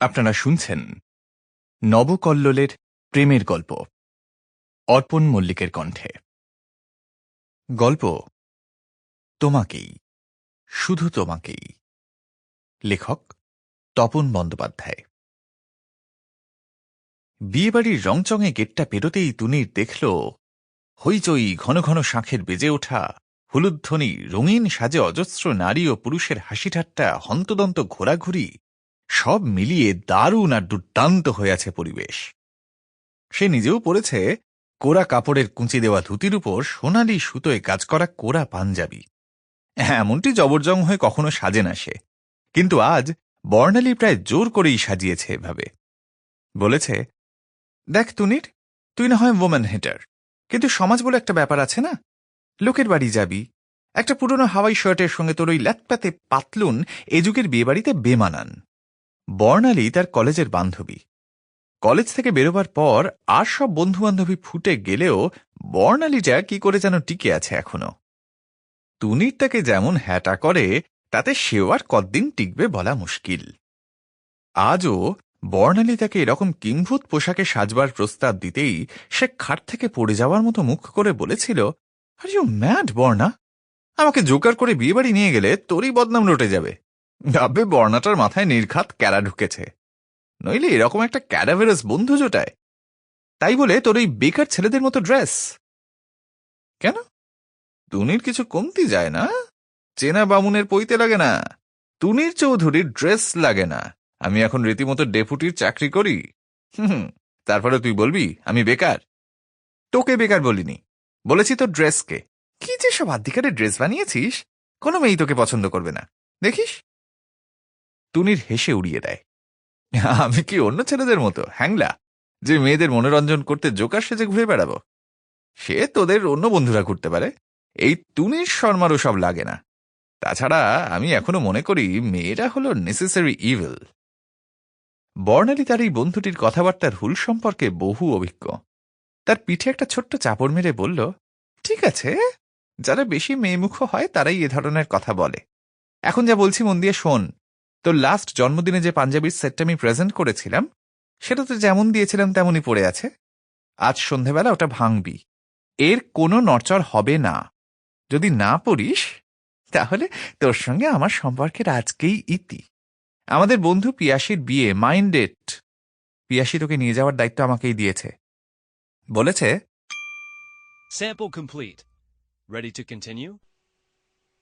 আপনারা শুনছেন নবকল্লোলের প্রেমের গল্প, অর্পণ মল্লিকের কণ্ঠে। গল্প, তোমাকেই, শুধু তোমাকেই। লেখক, তপন বন্দ্যোপাধ্যায়। বিয়েবাড়ির রংচঙে গেটটা পেরোতেই তুনির দেখল, হইচই ঘন ঘন শাঁখের বেজে ওঠা হলুধ্বনি রঙিন সাজে অজস্র নারী ও পুরুষের হাসি ঠাট্টা হন্তদন্ত ঘোরাঘুরি সব মিলিয়ে দারুণ আর দুর্দান্ত হয়ে আছে পরিবেশ। সে নিজেও পড়েছে, কোরা কাপড়ের কুঁচি দেওয়া ধুতির উপর সোনালি সুতোয় কাজ করা কোরা পাঞ্জাবি। এমনটি জবরজং হয়ে কখনো সাজে না সে। কিন্তু আজ বর্ণালী প্রায় জোর করেই সাজিয়েছে এভাবে। বলেছে, দেখ তুনির, তুই না হয় ওম্যান হেটার কিন্তু সমাজ বলে একটা ব্যাপার আছে না? লোকের বাড়ি যাবি। একটা পুরনো হাওয়াই শার্টের সঙ্গে তোর ওই ল্যাটপ্যাতে পাতলুন এ যুগের বিয়েবাড়িতে বেমানান। বর্ণালী তার কলেজের বান্ধবী। কলেজ থেকে বেরোবার পর আর সব বন্ধুবান্ধবী ফুটে গেলেও বর্ণালীটা কি করে যেন টিকে আছে এখনও। তুনির তাকে যেমন হ্যাটা করে, তাতে সেও আর কদ্দিন টিকবে বলা মুশকিল। আজও বর্ণালী তাকে এরকম কিংভূত পোশাকে সাজবার প্রস্তাব দিতেই সে খাট থেকে পড়ে যাওয়ার মতো মুখ করে বলেছিল আর ইউ ম্যাড বর্ণা? আমাকে জোকার করে বিয়েবাড়ি নিয়ে গেলে তোরই বদনাম রটে যাবে। ভাববে বর্ণাটার মাথায় নির্ঘাত ক্যারা ঢুকেছে। নইলে এরকম একটা ক্যাডাভেরাস বন্ধু জোটায়। তাই বলে তোর ওই বেকার ছেলেদের মতো ড্রেস। কেন? তুনির কিছু কমতি যায় না? চেনা বামুনের পইতে লাগে না। তুনির চৌধুরীর ড্রেস লাগে না। আমি এখন রীতিমতো ডেপুটির চাকরি করি। হুম তারপরে তুই বলবি, আমি বেকার? তোকে বেকার বলিনি। বলেছি তোর ড্রেসকে। কি যে সব আধিকারে ড্রেস বানিয়েছিস? কোনো মেয়েই তোকে পছন্দ করবে না। দেখিস? তুনির হেসে উড়িয়ে দেয়। আমি কি অন্য ছেলেদের মতো, হ্যাংলা? যে মেয়েদের মনোরঞ্জন করতে জোকার সেজে ঘুরে বেড়াবো? সে তোদের অন্য বন্ধুরা ঘুরতে পারে। এই তুনির শর্মারও সব লাগে না। তাছাড়া আমি এখনও মনে করি মেয়েরা হলো নেসেসারি ইভিল বর্ণালী তার এই বন্ধুটির কথাবার্তার হুল সম্পর্কে বহু অভিজ্ঞ। তার পিঠে একটা ছোট্ট চাপড় মেরে বলল, ঠিক আছে, যারা বেশি মেয়েমুখ হয় তারাই এ ধরনের কথা বলে। এখন যা বলছি মন দিয়ে শোন। তোর লাস্ট জন্মদিনে যে পাঞ্জাবির সেটটা আমি প্রেজেন্ট করেছিলাম, সেটা তো যেমন দিয়েছিলাম তেমনই পড়ে আছে। আজ সন্ধেবেলা ওটা ভাঙবি। এর কোনো নড়চড় হবে না। যদি না পড়িস, তাহলে তোর সঙ্গে আমার সম্পর্কের আজকেই ইতি। আমাদের বন্ধু পিয়াসির বিয়ে মাইন্ডেড পিয়াসি তোকে নিয়ে যাওয়ার দায়িত্ব আমাকেই দিয়েছে। বলেছে, Sample complete. Ready to continue?